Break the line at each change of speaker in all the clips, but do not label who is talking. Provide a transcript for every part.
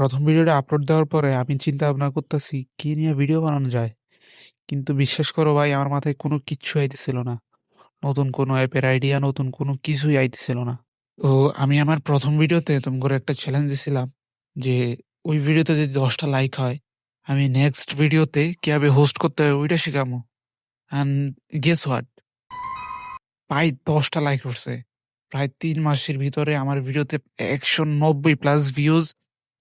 প্রথম ভিডিওটা আপলোড দেওয়ার পরে আমি চিন্তা ভাবনা করতেছি, কি নিয়ে ভিডিও বানানো যায়? কিন্তু বিশ্বাস করো ভাই, আমার মাথায় কোনো কিচ্ছু আইতেছিল না। নতুন কোনো অ্যাপের আইডিয়া নতুন কোনো কিছুই আইতেছিল না। তো আমি আমার প্রথম ভিডিওতে তুমি করে একটা চ্যালেঞ্জ দিছিলাম যে, ওই ভিডিওতে যদি দশটা লাইক হয়, আমি নেক্সট ভিডিওতে কীভাবে হোস্ট করতে হবে ওইটা শেখামো। অ্যান্ড গেস হোয়াট প্রায় দশটা লাইক উঠছে। প্রায় তিন মাসের ভিতরে আমার ভিডিওতে একশো নব্বই প্লাস ভিউজ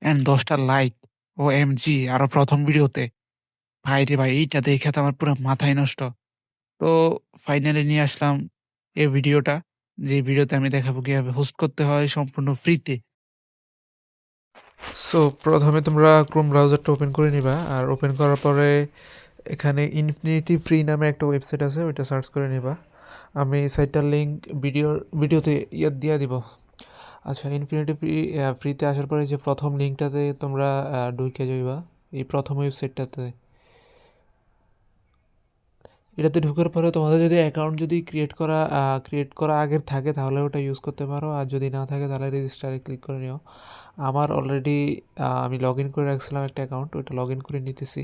অ্যান্ড দশটা লাইক ও এম জি আরও প্রথম ভিডিওতে ভাই রে ভাই, এইটা দেখে তো আমার পুরো মাথায় নষ্ট। তো ফাইনালি নিয়ে আসলাম এই ভিডিওটা যে ভিডিওতে আমি দেখাবো কীভাবে হোস্ট করতে হয় সম্পূর্ণ ফ্রিতে সো প্রথমে তোমরা ক্রোম ব্রাউজারটা ওপেন করে নিবা। আর ওপেন করার পরে এখানে ইনফিনিটি ফ্রি নামে একটা ওয়েবসাইট আছে, ওইটা সার্চ করে নিবা। আমি সাইটটার লিঙ্ক ভিডিওর ভিডিওতে ইয়ে দিয়ে দিব। আচ্ছা ইনফিনিটি ফ্রি ফ্রিতে আসার পরে যে প্রথম লিঙ্কটাতে তোমরা ঢুকে যাইবা, এই প্রথম ওয়েবসাইটটাতে এটাতে ঢুকার পরে তোমাদের যদি অ্যাকাউন্ট যদি ক্রিয়েট করা ক্রিয়েট করা আগের থাকে, তাহলে ওটা ইউজ করতে পারো। আর যদি না থাকে, তাহলে রেজিস্টারে ক্লিক করে নিও। আমার অলরেডি আমি লগ ইন করে রাখছিলাম একটা অ্যাকাউন্ট ওইটা লগ ইন করে নিতেছি।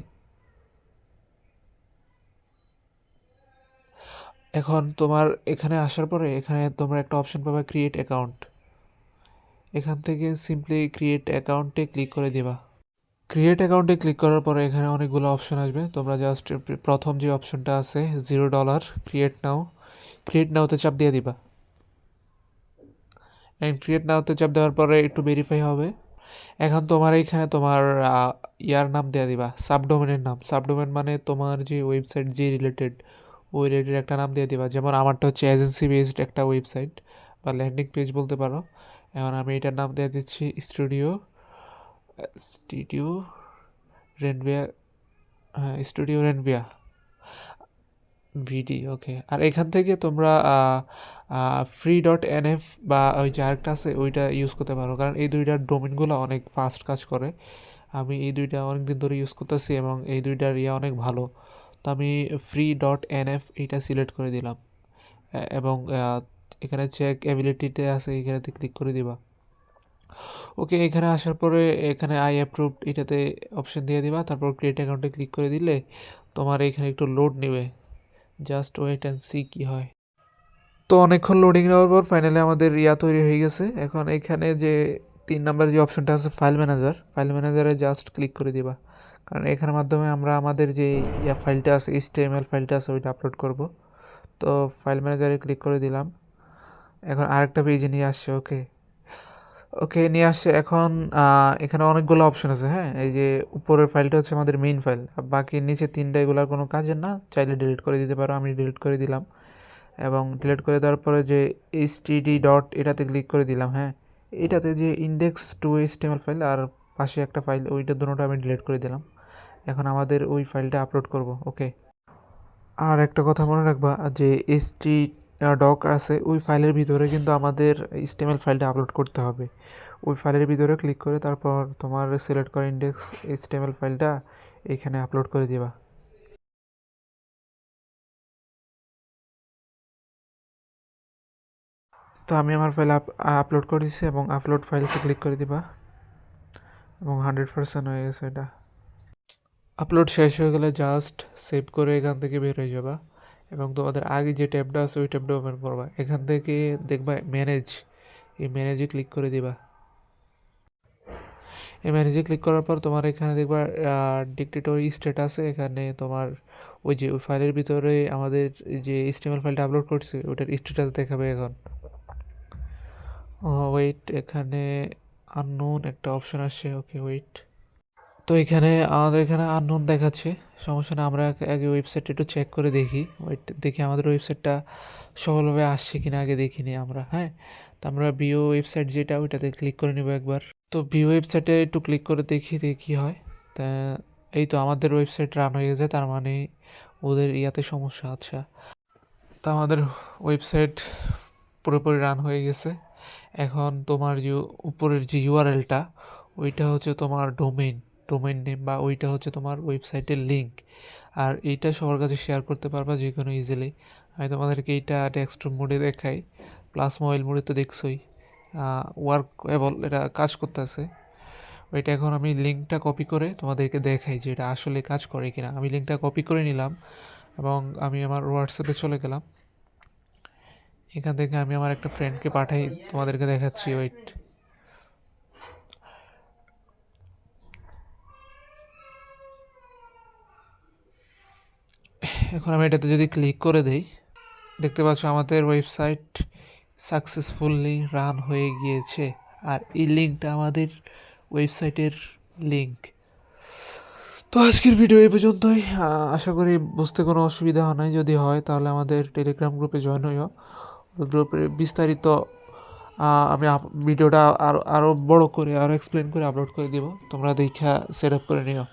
এখন তোমার এখানে আসার পরে এখানে তোমরা একটা অপশন পাবে ক্রিয়েট অ্যাকাউন্ট এখান থেকে সিম্পলি ক্রিয়েট অ্যাকাউন্টে ক্লিক করে দিবা। ক্রিয়েট অ্যাকাউন্টে ক্লিক করার পরে এখানে অনেকগুলো অপশন আসবে। তোমরা জাস্ট প্রথম যে অপশনটা আছে zero dollar create now create নাওতে চাপ দিয়ে দিবা। অ্যান্ড ক্রিয়েট নাওতে চাপ দেওয়ার পরে একটু ভেরিফাই হবে। এখন তোমার এইখানে তোমার ইয়ার নাম দেওয়া দিবা সাবডোমেনের নাম। সাবডোমেন মানে তোমার যে ওয়েবসাইট যে রিলেটেড ওই রিলেটেড একটা নাম দিয়ে দিবা। যেমন আমারটা হচ্ছে এজেন্সি বেসড একটা ওয়েবসাইট বা ল্যান্ডিং পেজ বলতে পারো। এখন আমি এটার নাম দিয়ে দিচ্ছি স্টুডিও স্টুডিও রেনভিয়া হ্যাঁ স্টুডিও রেনভিয়া ভিডি, ওকে। আর এখান থেকে তোমরা ফ্রি ডট এন এফ বা ওই যে আরেকটা আছে, ওইটা ইউজ করতে পারো। কারণ এই দুইটার ডোমিনগুলো অনেক ফাস্ট কাজ করে। আমি এই দুইটা অনেক দিন ধরে ইউজ করতেছি এবং এই দুইটার ইয়ে অনেক ভালো। তো আমি ফ্রি ডট এন এফ এইটা সিলেক্ট করে দিলাম। এবং এখানে চেক অ্যাবিলিটিতে আছে, এখানেতে ক্লিক করে দিবা। ওকে এখানে আসার পরে এখানে আই অ্যাপ্রুভ এটাতে অপশন দিয়ে দিবা, তারপর ক্রিয়েট অ্যাকাউন্টে ক্লিক করে দিলে তোমার এখানে একটু লোড নেবে। জাস্ট ওয়েট অ্যান্ড সি কী হয়। তো অনেকক্ষণ লোডিং নেওয়ার পর ফাইনালি আমাদের ইয়া তৈরি হয়ে গেছে। এখন এখানে যে তিন নাম্বার যে অপশনটা আছে ফাইল ম্যানেজার ফাইল ম্যানেজারে জাস্ট ক্লিক করে দিবা। কারণ এখানের মাধ্যমে আমরা আমাদের যে ইয়া ফাইলটা আছে এইচটিএমএল ফাইলটা আছে, ওইটা আপলোড করব। তো ফাইল ম্যানেজারে ক্লিক করে দিলাম। এখন আরেকটা পেজে নিয়ে আসছে ওকে ওকে নিয়ে আসছে এখন এখানে অনেকগুলো অপশন আছে হ্যাঁ? এই যে উপরের ফাইলটা হচ্ছে আমাদের মেইন ফাইল বাকি নিচে তিনটা এগুলোর কোনো কাজের না? চাইলে ডিলিট করে দিতে পারো, আমি ডিলিট করে দিলাম। এবং ডিলিট করে দেওয়ার পরে যে এইচ টিডি ডট এটাতে ক্লিক করে দিলাম হ্যাঁ? এটাতে যে ইন্ডেক্স টু এইচটিএমএল ফাইল আর পাশে একটা ফাইল ওইটা দুটোটা আমি ডিলিট করে দিলাম। এখন আমাদের ওই ফাইলটা আপলোড করব ওকে আর একটা কথা মনে রাখবা, যে এইচটি ডক আছে, ওই ফাইলের ভিতরে কিন্তু আমাদের স্টেমেল ফাইলটা আপলোড করতে হবে। ওই ফাইলের ভিতরে ক্লিক করে তারপর তোমার সিলেক্ট করা ইন্ডেক্স স্টেমেল ফাইলটা এখানে আপলোড করে দিবা। তো আমি আমার ফাইল আপলোড করেছি এবং আপলোড ফাইলসে ক্লিক করে দিবা। এবং হান্ড্রেড পার্সেন্ট হয়ে গেছে এটা। আপলোড শেষ হয়ে গেলে জাস্ট সেভ করে এখান থেকে বের হয়ে যাবা। এবং তোমাদের আগে যে ট্যাবটা আছে, ওই ট্যাবটা ওপেন করবা। এখান থেকে দেখবা ম্যানেজ এই ম্যানেজে ক্লিক করে দিবা। এই ম্যানেজে ক্লিক করার পর তোমার এখানে দেখবা ডিক্টেটরি স্ট্যাটাসে এখানে তোমার ওই যে ওই ফাইলের ভিতরে আমাদের যে স্টিমেল ফাইলটা আপলোড করছে ওইটার স্ট্যাটাস দেখাবে এখন। ওয়েট এখানে আননোন একটা অপশন আসছে। ওকে ওয়েট তো এখানে আমাদের এখানে আননোন দেখাচ্ছে। সমস্যা না, আমরা আগে ওয়েবসাইটটা একটু চেক করে দেখি। দেখি আমাদের ওয়েবসাইটটা সফলভাবে আসছে কিনা আগে দেখিনি আমরা হ্যাঁ? তো আমরা বিও ওয়েবসাইট যেটা, ওইটাতে ক্লিক করে নেব একবার। তো বিও ওয়েবসাইটে একটু ক্লিক করে দেখি দেখি কী হয়। তা এই তো আমাদের ওয়েবসাইট রান হয়ে গেছে, তার মানে ওদের ইয়াতে সমস্যা আচ্ছা। তা আমাদের ওয়েবসাইট পুরোপুরি রান হয়ে গেছে। এখন তোমার যে, উপরের যে ইউআরএলটা ওইটা হচ্ছে তোমার ডোমেইন ডোমেইন নেম বা ওইটা হচ্ছে তোমার ওয়েবসাইটের লিঙ্ক আর এইটা সবার কাছে শেয়ার করতে পারবা যে কোনো ইজিলি আমি তোমাদেরকে এইটা ডেস্কটপ মোডে দেখাই প্লাস মোবাইল মোডে তো দেখছোই। ওয়ার্ক এবল এটা কাজ করতেছে। ওইটা এখন আমি লিঙ্কটা কপি করে তোমাদেরকে দেখাই যে এটা আসলে কাজ করে কিনা। আমি লিঙ্কটা কপি করে নিলাম এবং আমি আমার হোয়াটসঅ্যাপে চলে গেলাম। এখান থেকে আমি আমার একটা ফ্রেন্ডকে পাঠাই, তোমাদেরকে দেখাচ্ছি ওয়েট এখন আমি এটাতে যদি ক্লিক করে দেই, দেখতে পাচ্ছ আমাদের ওয়েবসাইট সাকসেসফুলি রান হয়ে গিয়েছে। আর এই লিঙ্কটা আমাদের ওয়েবসাইটের লিঙ্ক তো আজকের ভিডিও এই পর্যন্তই। আশা করি বুঝতে কোনো অসুবিধা হয় নাই যদি হয়, তাহলে আমাদের টেলিগ্রাম গ্রুপে জয়েন হইও। গ্রুপে বিস্তারিত আমি ভিডিওটা আরও আরও বড় করে আরও এক্সপ্লেন করে আপলোড করে দিব। তোমরা দেখা সেট আপ করে নিও।